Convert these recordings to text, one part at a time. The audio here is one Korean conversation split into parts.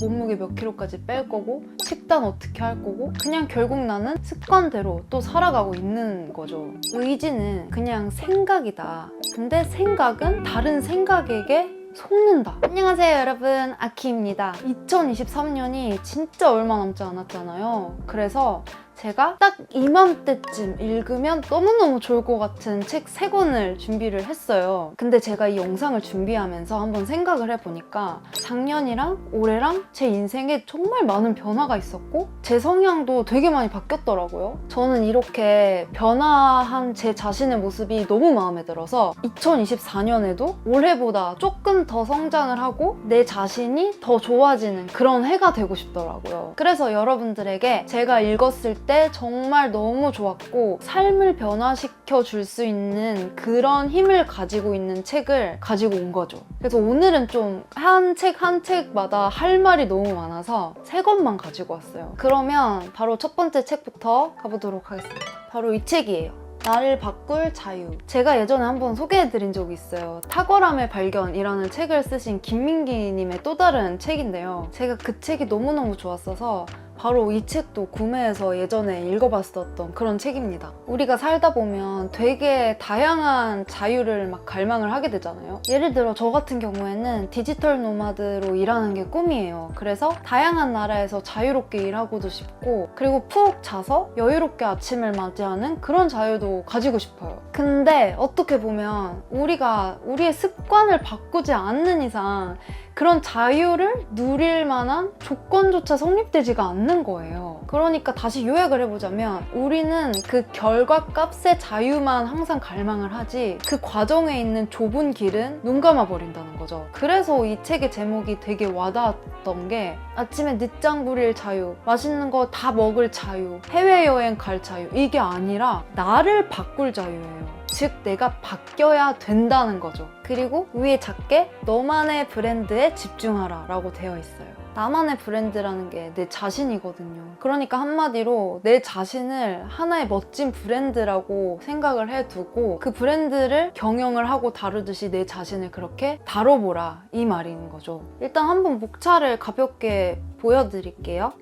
몸무게 몇 킬로까지 뺄 거고 식단 어떻게 할 거고 그냥 결국 나는 습관대로 또 살아가고 있는 거죠. 의지는 그냥 생각이다. 근데 생각은 다른 생각에게 속는다. 안녕하세요 여러분 아키입니다. 2023년이 진짜 얼마 남지 않았잖아요. 그래서 제가 딱 이맘때쯤 읽으면 너무너무 좋을 것 같은 책 세 권을 준비를 했어요. 근데 제가 이 영상을 준비하면서 한번 생각을 해보니까 작년이랑 올해랑 제 인생에 정말 많은 변화가 있었고 제 성향도 되게 많이 바뀌었더라고요. 저는 이렇게 변화한 제 자신의 모습이 너무 마음에 들어서 2024년에도 올해보다 조금 더 성장을 하고 내 자신이 더 좋아지는 그런 해가 되고 싶더라고요. 그래서 여러분들에게 제가 읽었을 때 정말 너무 좋았고 삶을 변화시켜 줄 수 있는 그런 힘을 가지고 있는 책을 가지고 온 거죠. 그래서 오늘은 좀 한책한 책마다 할 말이 너무 많아서 세 권만 가지고 왔어요. 그러면 바로 첫 번째 책부터 가보도록 하겠습니다. 바로 이 책이에요. 나를 바꿀 자유. 제가 예전에 한번 소개해드린 적이 있어요. 탁월함의 발견이라는 책을 쓰신 김민기님의 또 다른 책인데요. 제가 그 책이 너무너무 좋았어서 바로 이 책도 구매해서 예전에 읽어봤었던 그런 책입니다. 우리가 살다 보면 되게 다양한 자유를 막 갈망을 하게 되잖아요. 예를 들어 저 같은 경우에는 디지털 노마드로 일하는 게 꿈이에요. 그래서 다양한 나라에서 자유롭게 일하고도 싶고 그리고 푹 자서 여유롭게 아침을 맞이하는 그런 자유도 가지고 싶어요. 근데 어떻게 보면 우리가 우리의 습관을 바꾸지 않는 이상 그런 자유를 누릴 만한 조건조차 성립되지가 않는 거예요. 그러니까 다시 요약을 해보자면 우리는 그 결과 값의 자유만 항상 갈망을 하지 그 과정에 있는 좁은 길은 눈 감아 버린다는 거죠. 그래서 이 책의 제목이 되게 와닿았던 게 아침에 늦장 부릴 자유, 맛있는 거 다 먹을 자유, 해외여행 갈 자유 이게 아니라 나를 바꿀 자유예요. 즉 내가 바뀌어야 된다는 거죠. 그리고 위에 작게 너만의 브랜드에 집중하라 라고 되어 있어요. 나만의 브랜드라는 게 내 자신이거든요. 그러니까 한마디로 내 자신을 하나의 멋진 브랜드라고 생각을 해두고 그 브랜드를 경영을 하고 다루듯이 내 자신을 그렇게 다뤄보라 이 말인 거죠. 일단 한번 목차를 가볍게 보여드릴게요.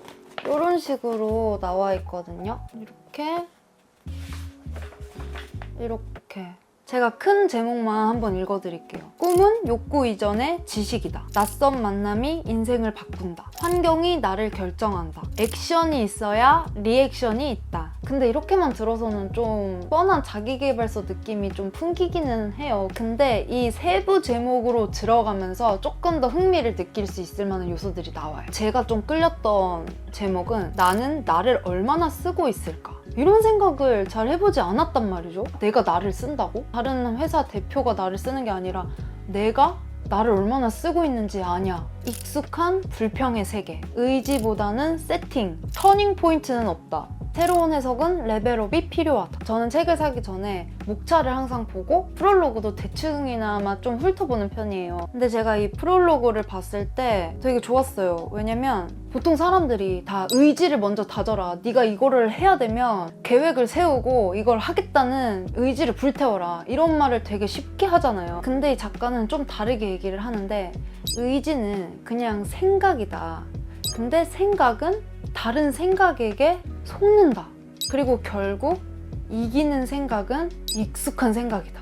이런 식으로 나와 있거든요. 이렇게 이렇게 제가 큰 제목만 한번 읽어드릴게요. 꿈은 욕구 이전의 지식이다. 낯선 만남이 인생을 바꾼다. 환경이 나를 결정한다. 액션이 있어야 리액션이 있다. 근데 이렇게만 들어서는 좀 뻔한 자기계발서 느낌이 좀 풍기기는 해요. 근데 이 세부 제목으로 들어가면서 조금 더 흥미를 느낄 수 있을 만한 요소들이 나와요. 제가 좀 끌렸던 제목은 나는 나를 얼마나 쓰고 있을까? 이런 생각을 잘 해보지 않았단 말이죠. 내가 나를 쓴다고? 다른 회사 대표가 나를 쓰는 게 아니라 내가 나를 얼마나 쓰고 있는지 아냐. 익숙한 불평의 세계. 의지보다는 세팅. 터닝 포인트는 없다. 새로운 해석은 레벨업이 필요하다. 저는 책을 사기 전에 목차를 항상 보고 프롤로그도 대충이나마 좀 훑어보는 편이에요. 근데 제가 이 프롤로그를 봤을 때 되게 좋았어요. 왜냐면 보통 사람들이 다 의지를 먼저 다져라. 네가 이거를 해야 되면 계획을 세우고 이걸 하겠다는 의지를 불태워라. 이런 말을 되게 쉽게 하잖아요. 근데 이 작가는 좀 다르게 얘기를 하는데 의지는 그냥 생각이다. 근데 생각은 다른 생각에게 속는다. 그리고 결국 이기는 생각은 익숙한 생각이다.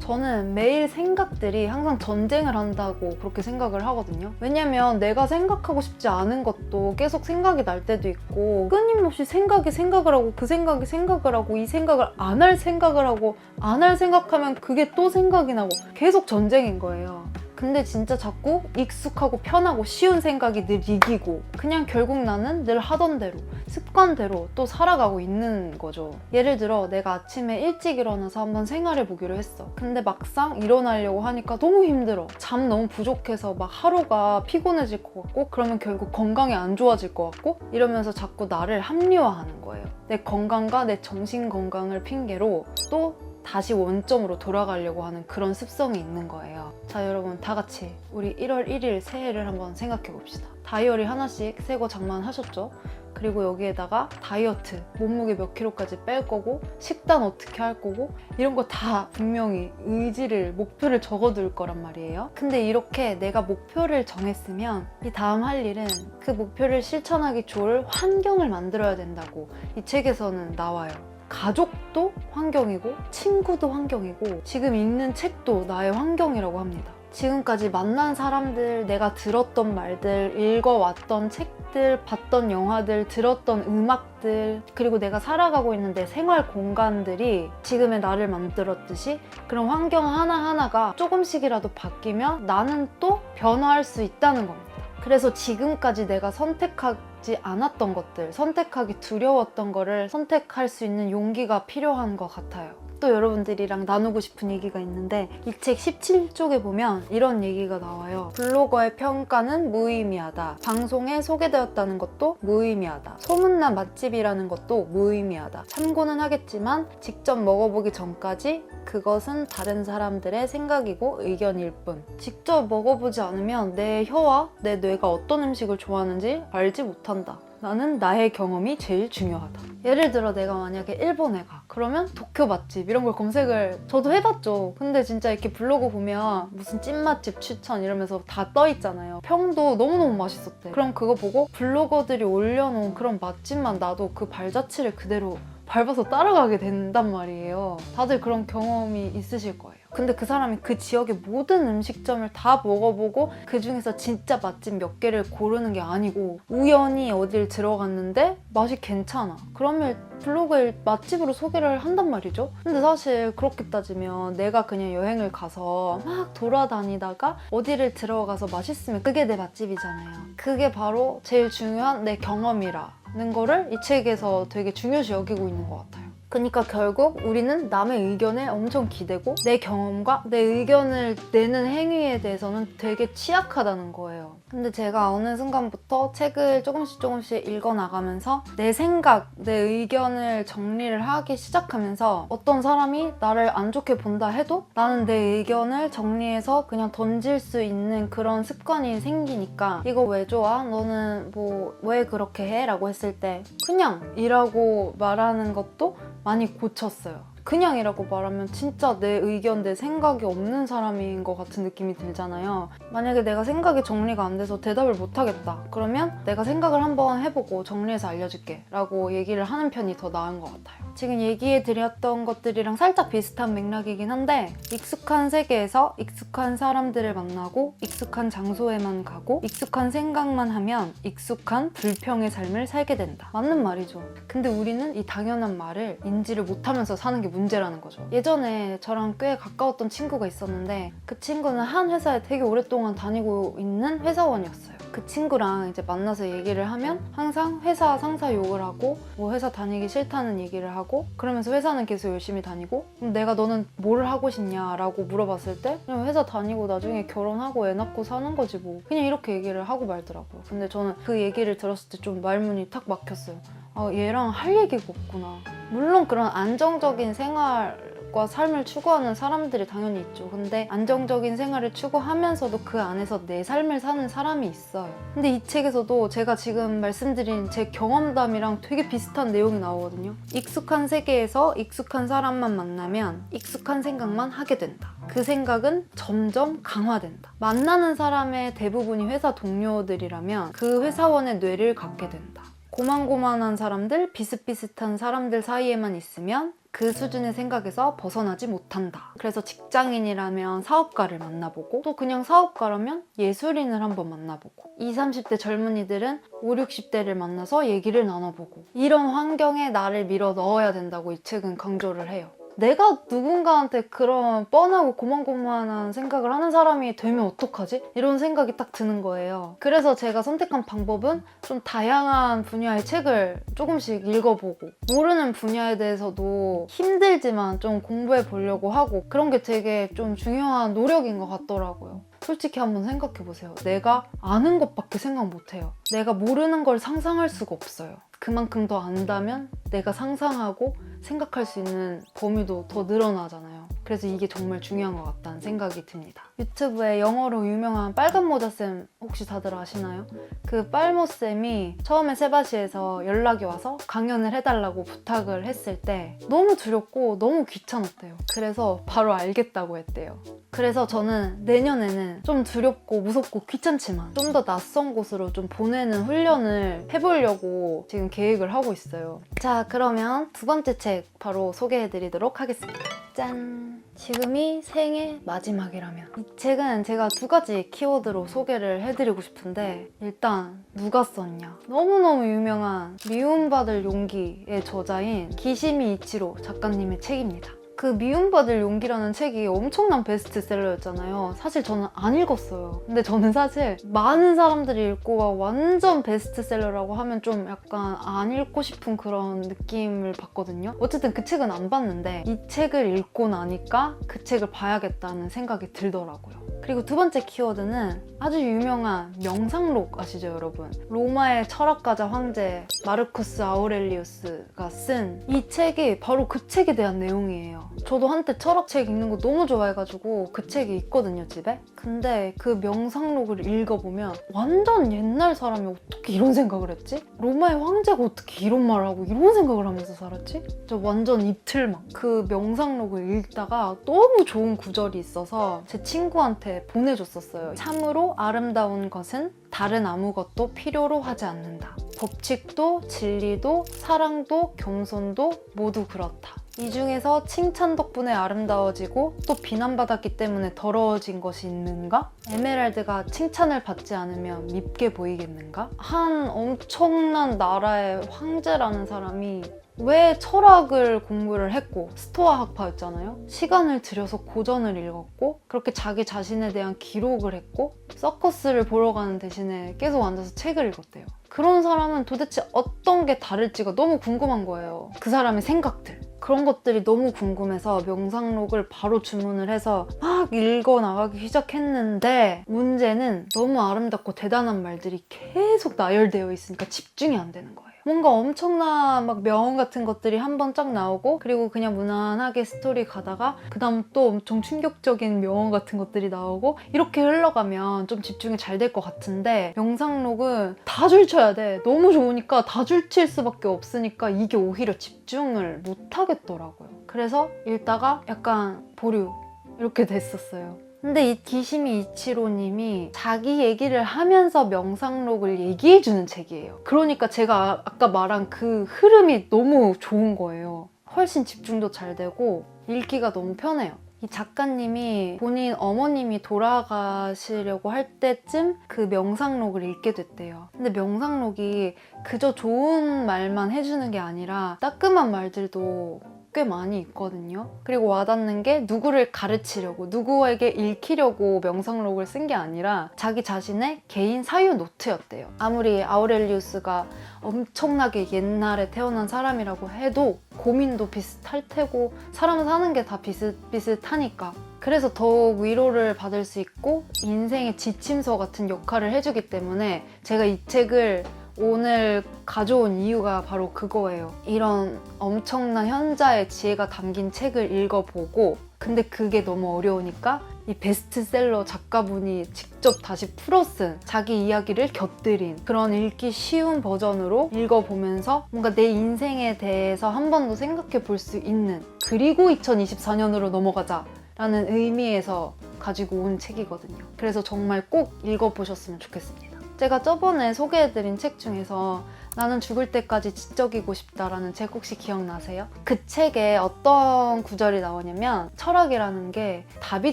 저는 매일 생각들이 항상 전쟁을 한다고 그렇게 생각을 하거든요. 왜냐면 내가 생각하고 싶지 않은 것도 계속 생각이 날 때도 있고 끊임없이 생각이 생각을 하고 그 생각이 생각을 하고 이 생각을 안 할 생각을 하고 안 할 생각하면 그게 또 생각이 나고 계속 전쟁인 거예요. 근데 진짜 자꾸 익숙하고 편하고 쉬운 생각이 늘 이기고 그냥 결국 나는 늘 하던 대로 습관대로 또 살아가고 있는 거죠. 예를 들어 내가 아침에 일찍 일어나서 한번 생활해 보기로 했어. 근데 막상 일어나려고 하니까 너무 힘들어. 잠 너무 부족해서 막 하루가 피곤해질 것 같고 그러면 결국 건강이 안 좋아질 것 같고 이러면서 자꾸 나를 합리화하는 거예요. 내 건강과 내 정신 건강을 핑계로 또 다시 원점으로 돌아가려고 하는 그런 습성이 있는 거예요. 자, 여러분 다 같이 우리 1월 1일 새해를 한번 생각해 봅시다. 다이어리 하나씩 새거 장만하셨죠? 그리고 여기에다가 다이어트, 몸무게 몇 킬로까지 뺄 거고, 식단 어떻게 할 거고, 이런 거 다 분명히 의지를, 목표를 적어둘 거란 말이에요. 근데 이렇게 내가 목표를 정했으면 이 다음 할 일은 그 목표를 실천하기 좋을 환경을 만들어야 된다고 이 책에서는 나와요. 가족도 환경이고, 친구도 환경이고, 지금 읽는 책도 나의 환경이라고 합니다. 지금까지 만난 사람들, 내가 들었던 말들, 읽어왔던 책들, 봤던 영화들, 들었던 음악들, 그리고 내가 살아가고 있는 내 생활 공간들이 지금의 나를 만들었듯이 그런 환경 하나하나가 조금씩이라도 바뀌면 나는 또 변화할 수 있다는 겁니다. 그래서 지금까지 내가 선택 하지 않았던 것들, 선택하기 두려웠던 거를 선택할 수 있는 용기가 필요한 것 같아요. 또 여러분들이랑 나누고 싶은 얘기가 있는데 이 책 17쪽에 보면 이런 얘기가 나와요. 블로거의 평가는 무의미하다. 방송에 소개되었다는 것도 무의미하다. 소문난 맛집이라는 것도 무의미하다. 참고는 하겠지만 직접 먹어보기 전까지 그것은 다른 사람들의 생각이고 의견일 뿐. 직접 먹어보지 않으면 내 혀와 내 뇌가 어떤 음식을 좋아하는지 알지 못한다. 나는 나의 경험이 제일 중요하다. 예를 들어 내가 만약에 일본에 가. 그러면 도쿄 맛집 이런 걸 검색을 저도 해봤죠. 근데 진짜 이렇게 블로그 보면 무슨 찐맛집 추천 이러면서 다 떠 있잖아요. 평도 너무너무 맛있었대. 그럼 그거 보고 블로거들이 올려놓은 그런 맛집만 나도 그 발자취를 그대로 밟아서 따라가게 된단 말이에요. 다들 그런 경험이 있으실 거예요. 근데 그 사람이 그 지역의 모든 음식점을 다 먹어보고 그 중에서 진짜 맛집 몇 개를 고르는 게 아니고 우연히 어딜 들어갔는데 맛이 괜찮아. 그러면 블로그에 맛집으로 소개를 한단 말이죠. 근데 사실 그렇게 따지면 내가 그냥 여행을 가서 막 돌아다니다가 어디를 들어가서 맛있으면 그게 내 맛집이잖아요. 그게 바로 제일 중요한 내 경험이라 는 거를 이 책에서 되게 중요시 여기고 있는 것 같아요. 그러니까 결국 우리는 남의 의견에 엄청 기대고 내 경험과 내 의견을 내는 행위에 대해서는 되게 취약하다는 거예요. 근데 제가 어느 순간부터 책을 조금씩 조금씩 읽어나가면서 내 생각, 내 의견을 정리를 하기 시작하면서 어떤 사람이 나를 안 좋게 본다 해도 나는 내 의견을 정리해서 그냥 던질 수 있는 그런 습관이 생기니까 이거 왜 좋아? 너는 뭐 왜 그렇게 해? 라고 했을 때 그냥 이라고 말하는 것도 많이 고쳤어요. 그냥이라고 말하면 진짜 내 의견, 내 생각이 없는 사람인 것 같은 느낌이 들잖아요. 만약에 내가 생각이 정리가 안 돼서 대답을 못 하겠다. 그러면 내가 생각을 한번 해보고 정리해서 알려줄게. 라고 얘기를 하는 편이 더 나은 것 같아요. 지금 얘기해 드렸던 것들이랑 살짝 비슷한 맥락이긴 한데 익숙한 세계에서 익숙한 사람들을 만나고 익숙한 장소에만 가고 익숙한 생각만 하면 익숙한 불평의 삶을 살게 된다. 맞는 말이죠. 근데 우리는 이 당연한 말을 인지를 못하면서 사는 게 문제라는 거죠. 예전에 저랑 꽤 가까웠던 친구가 있었는데 그 친구는 한 회사에 되게 오랫동안 다니고 있는 회사원이었어요. 그 친구랑 이제 만나서 얘기를 하면 항상 회사 상사 욕을 하고 뭐 회사 다니기 싫다는 얘기를 하고 그러면서 회사는 계속 열심히 다니고 그럼 내가 너는 뭘 하고 싶냐라고 물어봤을 때 그냥 회사 다니고 나중에 결혼하고 애 낳고 사는 거지 뭐 그냥 이렇게 얘기를 하고 말더라고요. 근데 저는 그 얘기를 들었을 때 좀 말문이 탁 막혔어요. 아, 얘랑 할 얘기가 없구나. 물론 그런 안정적인 생활 과 삶을 추구하는 사람들이 당연히 있죠. 근데 안정적인 생활을 추구하면서도 그 안에서 내 삶을 사는 사람이 있어요. 근데 이 책에서도 제가 지금 말씀드린 제 경험담이랑 되게 비슷한 내용이 나오거든요. 익숙한 세계에서 익숙한 사람만 만나면 익숙한 생각만 하게 된다. 그 생각은 점점 강화된다. 만나는 사람의 대부분이 회사 동료들이라면 그 회사원의 뇌를 갖게 된다. 고만고만한 사람들, 비슷비슷한 사람들 사이에만 있으면 그 수준의 생각에서 벗어나지 못한다. 그래서 직장인이라면 사업가를 만나보고 또 그냥 사업가라면 예술인을 한번 만나보고 20, 30대 젊은이들은 5, 60대를 만나서 얘기를 나눠보고 이런 환경에 나를 밀어 넣어야 된다고 이 책은 강조를 해요. 내가 누군가한테 그런 뻔하고 고만고만한 생각을 하는 사람이 되면 어떡하지? 이런 생각이 딱 드는 거예요. 그래서 제가 선택한 방법은 좀 다양한 분야의 책을 조금씩 읽어보고 모르는 분야에 대해서도 힘들지만 좀 공부해 보려고 하고 그런 게 되게 좀 중요한 노력인 것 같더라고요. 솔직히 한번 생각해 보세요. 내가 아는 것밖에 생각 못 해요. 내가 모르는 걸 상상할 수가 없어요. 그만큼 더 안다면 내가 상상하고 생각할 수 있는 범위도 더 늘어나잖아요. 그래서 이게 정말 중요한 것 같다는 생각이 듭니다. 유튜브에 영어로 유명한 빨간 모자쌤 혹시 다들 아시나요? 그 빨모쌤이 처음에 세바시에서 연락이 와서 강연을 해달라고 부탁을 했을 때 너무 두렵고 너무 귀찮았대요. 그래서 바로 알겠다고 했대요. 그래서 저는 내년에는 좀 두렵고 무섭고 귀찮지만 좀 더 낯선 곳으로 좀 보내는 훈련을 해보려고 지금 계획을 하고 있어요. 자, 그러면 두 번째 책 바로 소개해드리도록 하겠습니다. 짠! 지금이 생애 마지막이라면. 이 책은 제가 두 가지 키워드로 소개를 해드리고 싶은데, 일단, 누가 썼냐? 너무너무 유명한 미움받을 용기의 저자인 기시미 이치로 작가님의 책입니다. 그 미움받을 용기라는 책이 엄청난 베스트셀러였잖아요. 사실 저는 안 읽었어요. 근데 저는 사실 많은 사람들이 읽고 와 완전 베스트셀러라고 하면 좀 약간 안 읽고 싶은 그런 느낌을 받거든요. 어쨌든 그 책은 안 봤는데 이 책을 읽고 나니까 그 책을 봐야겠다는 생각이 들더라고요. 그리고 두 번째 키워드는 아주 유명한 명상록 아시죠, 여러분? 로마의 철학가자 황제 마르쿠스 아우렐리우스가 쓴 이 책이 바로 그 책에 대한 내용이에요. 저도 한때 철학책 읽는 거 너무 좋아해가지고 그 책이 있거든요, 집에. 근데 그 명상록을 읽어보면 완전 옛날 사람이 어떻게 이런 생각을 했지? 로마의 황제가 어떻게 이런 말을 하고 이런 생각을 하면서 살았지? 저 완전 이틀만 그 명상록을 읽다가 너무 좋은 구절이 있어서 제 친구한테 보내줬었어요. 참으로 아름다운 것은 다른 아무것도 필요로 하지 않는다. 법칙도 진리도 사랑도 겸손도 모두 그렇다. 이 중에서 칭찬 덕분에 아름다워지고 또 비난받았기 때문에 더러워진 것이 있는가? 에메랄드가 칭찬을 받지 않으면 밉게 보이겠는가? 한 엄청난 나라의 황제라는 사람이 왜 철학을 공부를 했고 스토아 학파였잖아요. 시간을 들여서 고전을 읽었고 그렇게 자기 자신에 대한 기록을 했고 서커스를 보러 가는 대신에 계속 앉아서 책을 읽었대요. 그런 사람은 도대체 어떤 게 다를지가 너무 궁금한 거예요. 그 사람의 생각들. 그런 것들이 너무 궁금해서 명상록을 바로 주문을 해서 막 읽어 나가기 시작했는데 문제는 너무 아름답고 대단한 말들이 계속 나열되어 있으니까 집중이 안 되는 거예요. 뭔가 엄청난 막 명언 같은 것들이 한 번 쫙 나오고 그리고 그냥 무난하게 스토리 가다가 그 다음 또 엄청 충격적인 명언 같은 것들이 나오고 이렇게 흘러가면 좀 집중이 잘 될 것 같은데 명상록은 다 줄쳐야 돼. 너무 좋으니까 다 줄칠 수밖에 없으니까 이게 오히려 집중을 못 하겠더라고요. 그래서 읽다가 약간 보류 이렇게 됐었어요 근데 이 기시미 이치로님이 자기 얘기를 하면서 명상록을 얘기해주는 책이에요. 그러니까 제가 아- 아까 말한 그 흐름이 너무 좋은 거예요. 훨씬 집중도 잘 되고 읽기가 너무 편해요. 이 작가님이 본인 어머님이 돌아가시려고 할 때쯤 그 명상록을 읽게 됐대요. 근데 명상록이 그저 좋은 말만 해주는 게 아니라 따끔한 말들도 꽤 많이 있거든요. 그리고 와닿는 게 누구를 가르치려고, 누구에게 읽히려고 명상록을 쓴 게 아니라 자기 자신의 개인 사유 노트였대요. 아무리 아우렐리우스가 엄청나게 옛날에 태어난 사람이라고 해도 고민도 비슷할 테고 사람 사는 게 다 비슷비슷하니까 그래서 더욱 위로를 받을 수 있고 인생의 지침서 같은 역할을 해주기 때문에 제가 이 책을 오늘 가져온 이유가 바로 그거예요. 이런 엄청난 현자의 지혜가 담긴 책을 읽어보고 근데 그게 너무 어려우니까 이 베스트셀러 작가분이 직접 다시 풀어 쓴 자기 이야기를 곁들인 그런 읽기 쉬운 버전으로 읽어보면서 뭔가 내 인생에 대해서 한 번 더 생각해 볼 수 있는 그리고 2024년으로 넘어가자 라는 의미에서 가지고 온 책이거든요. 그래서 정말 꼭 읽어보셨으면 좋겠습니다. 제가 저번에 소개해드린 책 중에서 나는 죽을 때까지 지적이고 싶다라는 책 혹시 기억나세요? 그 책에 어떤 구절이 나오냐면 철학이라는 게 답이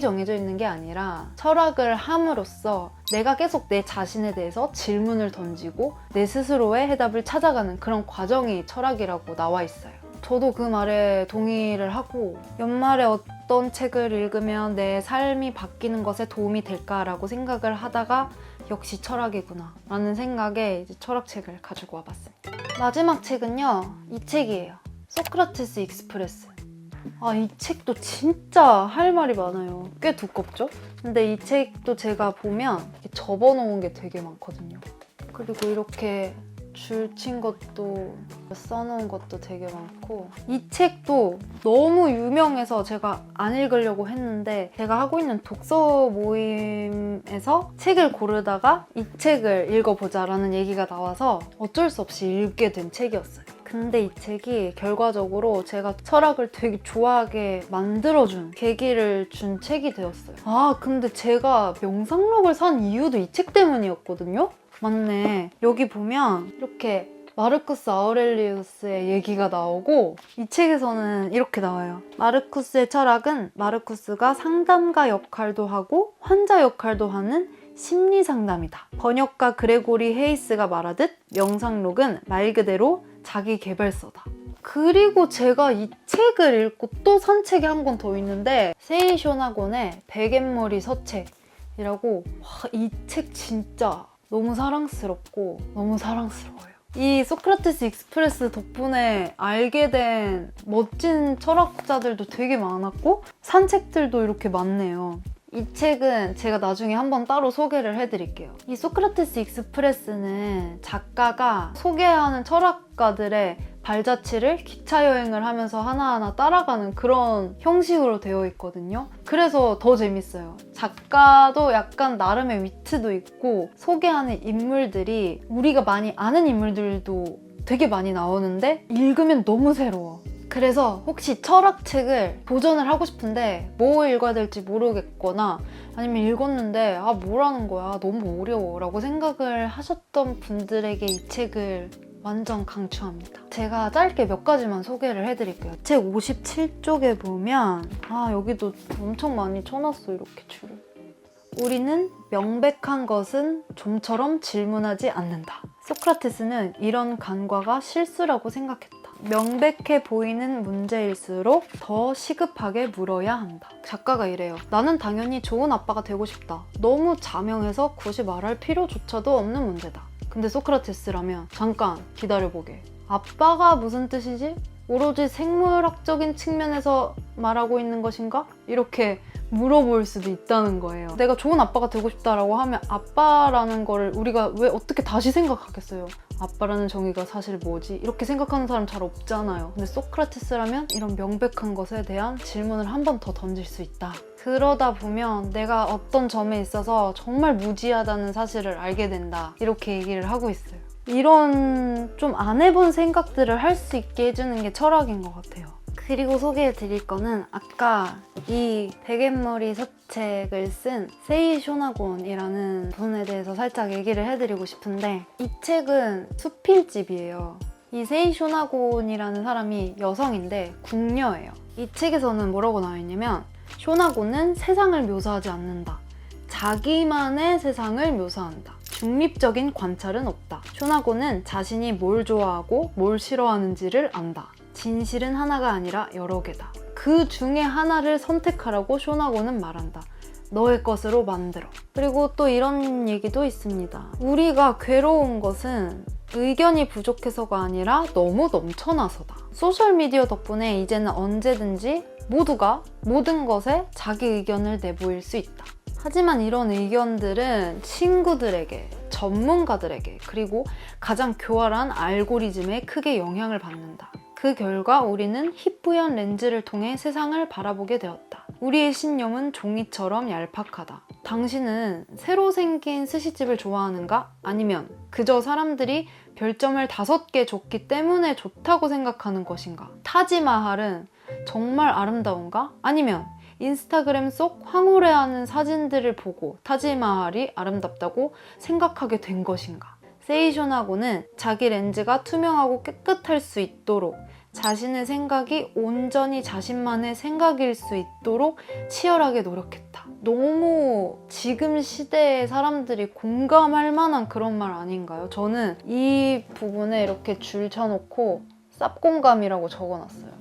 정해져 있는 게 아니라 철학을 함으로써 내가 계속 내 자신에 대해서 질문을 던지고 내 스스로의 해답을 찾아가는 그런 과정이 철학이라고 나와 있어요. 저도 그 말에 동의를 하고 연말에 어떤 책을 읽으면 내 삶이 바뀌는 것에 도움이 될까라고 생각을 하다가 역시 철학이구나 라는 생각에 철학책을 가지고 와봤습니다. 마지막 책은요 이 책이에요. 소크라테스 익스프레스. 아 이 책도 진짜 할 말이 많아요. 꽤 두껍죠? 근데 이 책도 제가 보면 접어놓은 게 되게 많거든요. 그리고 이렇게 줄 친 것도 써놓은 것도 되게 많고 이 책도 너무 유명해서 제가 안 읽으려고 했는데 제가 하고 있는 독서 모임에서 책을 고르다가 이 책을 읽어보자 라는 얘기가 나와서 어쩔 수 없이 읽게 된 책이었어요. 근데 이 책이 결과적으로 제가 철학을 되게 좋아하게 만들어준 계기를 준 책이 되었어요. 아, 근데 제가 명상록을 산 이유도 이 책 때문이었거든요? 맞네. 여기 보면 이렇게 마르쿠스 아우렐리우스의 얘기가 나오고 이 책에서는 이렇게 나와요. 마르쿠스의 철학은 마르쿠스가 상담가 역할도 하고 환자 역할도 하는 심리 상담이다. 번역가 그레고리 헤이스가 말하듯 명상록은 말 그대로 자기 개발서다. 그리고 제가 이 책을 읽고 또 산 책이 한 권 더 있는데 세이쇼나곤의 베갯머리 서책이라고 이책 진짜 너무 사랑스럽고 너무 사랑스러워요. 이 소크라테스 익스프레스 덕분에 알게 된 멋진 철학자들도 되게 많았고 산책들도 이렇게 많네요. 이 책은 제가 나중에 한번 따로 소개를 해드릴게요. 이 소크라테스 익스프레스는 작가가 소개하는 철학가들의 발자취를 기차 여행을 하면서 하나하나 따라가는 그런 형식으로 되어 있거든요. 그래서 더 재밌어요. 작가도 약간 나름의 위트도 있고 소개하는 인물들이 우리가 많이 아는 인물들도 되게 많이 나오는데 읽으면 너무 새로워. 그래서 혹시 철학책을 도전을 하고 싶은데 뭐 읽어야 될지 모르겠거나 아니면 읽었는데 아 뭐라는 거야 너무 어려워 라고 생각을 하셨던 분들에게 이 책을 완전 강추합니다. 제가 짧게 몇 가지만 소개를 해드릴게요. 책 57쪽에 보면 아 여기도 엄청 많이 쳐놨어 이렇게 줄을. 우리는 명백한 것은 좀처럼 질문하지 않는다. 소크라테스는 이런 간과가 실수라고 생각했다. 명백해 보이는 문제일수록 더 시급하게 물어야 한다. 작가가 이래요. 나는 당연히 좋은 아빠가 되고 싶다. 너무 자명해서 굳이 말할 필요조차도 없는 문제다. 근데 소크라테스라면 잠깐 기다려보게. 아빠가 무슨 뜻이지? 오로지 생물학적인 측면에서 말하고 있는 것인가? 이렇게 물어볼 수도 있다는 거예요. 내가 좋은 아빠가 되고 싶다라고 하면 아빠라는 거를 우리가 왜 어떻게 다시 생각하겠어요? 아빠라는 정의가 사실 뭐지? 이렇게 생각하는 사람 잘 없잖아요. 근데 소크라테스라면 이런 명백한 것에 대한 질문을 한 번 더 던질 수 있다. 그러다 보면 내가 어떤 점에 있어서 정말 무지하다는 사실을 알게 된다. 이렇게 얘기를 하고 있어요. 이런 좀 안 해본 생각들을 할 수 있게 해주는 게 철학인 것 같아요. 그리고 소개해 드릴 거는 아까 이 베갯머리 서책을 쓴 세이 쇼나곤이라는 분에 대해서 살짝 얘기를 해드리고 싶은데 이 책은 수필집이에요. 이 세이 쇼나곤이라는 사람이 여성인데 궁녀예요. 이 책에서는 뭐라고 나와 있냐면 쇼나곤은 세상을 묘사하지 않는다. 자기만의 세상을 묘사한다. 중립적인 관찰은 없다. 쇼나곤은 자신이 뭘 좋아하고 뭘 싫어하는지를 안다. 진실은 하나가 아니라 여러 개다. 그 중에 하나를 선택하라고 쇼나곤은 말한다. 너의 것으로 만들어. 그리고 또 이런 얘기도 있습니다. 우리가 괴로운 것은 의견이 부족해서가 아니라 너무 넘쳐나서다. 소셜미디어 덕분에 이제는 언제든지 모두가 모든 것에 자기 의견을 내보일 수 있다. 하지만 이런 의견들은 친구들에게, 전문가들에게, 그리고 가장 교활한 알고리즘에 크게 영향을 받는다. 그 결과 우리는 희뿌연 렌즈를 통해 세상을 바라보게 되었다. 우리의 신념은 종이처럼 얄팍하다. 당신은 새로 생긴 스시집을 좋아하는가? 아니면 그저 사람들이 별점을 다섯 개 줬기 때문에 좋다고 생각하는 것인가? 타지마할은 정말 아름다운가? 아니면 인스타그램 속 황홀해하는 사진들을 보고 타지마할이 아름답다고 생각하게 된 것인가? 세이션하고는 자기 렌즈가 투명하고 깨끗할 수 있도록 자신의 생각이 온전히 자신만의 생각일 수 있도록 치열하게 노력했다. 너무 지금 시대의 사람들이 공감할 만한 그런 말 아닌가요? 저는 이 부분에 이렇게 줄 쳐놓고 쌉공감이라고 적어놨어요.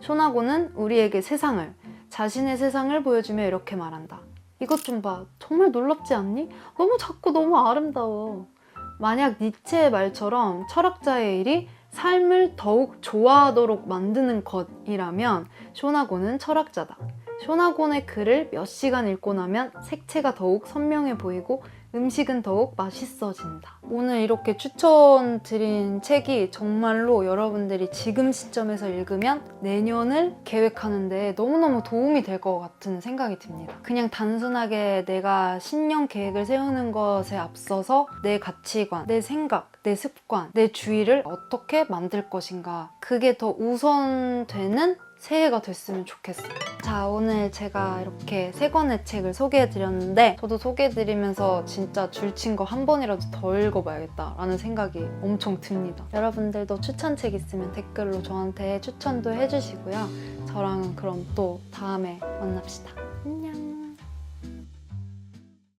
쇼나고는 우리에게 세상을, 자신의 세상을 보여주며 이렇게 말한다. 이것 좀 봐. 정말 놀랍지 않니? 너무 작고 너무 아름다워. 만약 니체의 말처럼 철학자의 일이 삶을 더욱 좋아하도록 만드는 것이라면 쇼나곤은 철학자다. 쇼나곤의 글을 몇 시간 읽고 나면 색채가 더욱 선명해 보이고 음식은 더욱 맛있어진다. 오늘 이렇게 추천드린 책이 정말로 여러분들이 지금 시점에서 읽으면 내년을 계획하는데 너무너무 도움이 될 것 같은 생각이 듭니다. 그냥 단순하게 내가 신년 계획을 세우는 것에 앞서서 내 가치관, 내 생각, 내 습관, 내 주의를 어떻게 만들 것인가. 그게 더 우선되는 새해가 됐으면 좋겠어요. 자, 오늘 제가 이렇게 세 권의 책을 소개해드렸는데, 저도 소개해드리면서 진짜 줄친 거 한 번이라도 더 읽어봐야겠다라는 생각이 엄청 듭니다. 여러분들도 추천책 있으면 댓글로 저한테 추천도 해주시고요. 저랑은 그럼 또 다음에 만납시다.